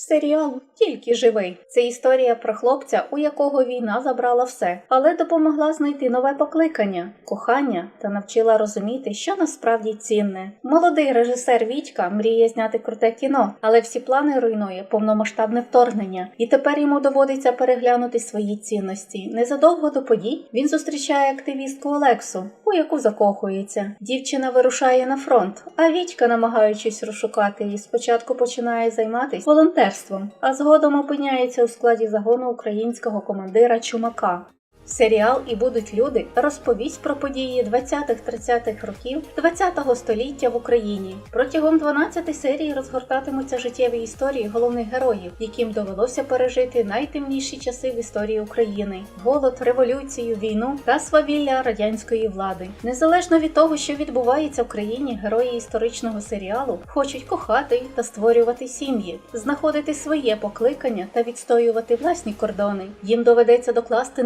Серіал тільки живий. Це історія про хлопця, у якого війна забрала все, але допомогла знайти нове покликання, кохання та навчила розуміти, що насправді цінне. Молодий режисер Вітька мріє зняти круте кіно, але всі плани руйнує повномасштабне вторгнення, і тепер йому доводиться переглянути свої цінності. Незадовго до подій він зустрічає активістку Олексу, у яку закохується. Дівчина вирушає на фронт, а Вітька, намагаючись розшукати її, спочатку починає займатися волонтерством, а згодом опиняється у складі загону українського командира Чумака. Серіал і будуть люди розповість про події 20-30-х років 20-го століття в Україні. Протягом 12 серій розгортатимуться життєві історії головних героїв, яким довелося пережити найтемніші часи в історії України: голод, революцію, війну та свавілля радянської влади. Незалежно від того, що відбувається в країні, герої історичного серіалу хочуть кохати та створювати сім'ї, знаходити своє покликання та відстоювати власні кордони. Їм доведеться докласти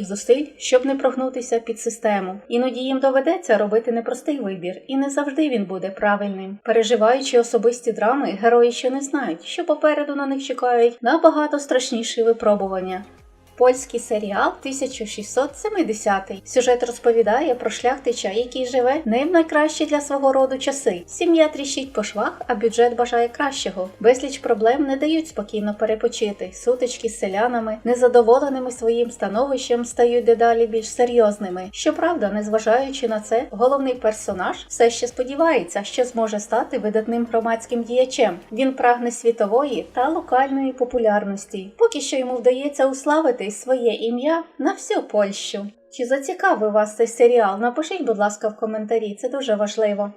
неабияких зусиль, щоб не прогнутися під систему. Іноді їм доведеться робити непростий вибір, і не завжди він буде правильним. Переживаючи особисті драми, герої ще не знають, що попереду на них чекають набагато страшніші випробування. Польський серіал 1670. Сюжет розповідає про шляхтича, який живе в найкращі для свого роду часи. Сім'я тріщить по швах, а бюджет бажає кращого. Безліч проблем не дають спокійно перепочити. Сутички з селянами, незадоволеними своїм становищем, стають дедалі більш серйозними. Щоправда, незважаючи на це, головний персонаж все ще сподівається, що зможе стати видатним громадським діячем. Він прагне світової та локальної популярності. Поки що йому вдається уславити своє ім'я на всю Польщу. Чи зацікавив вас цей серіал? Напишіть, будь ласка, в коментарі, це дуже важливо.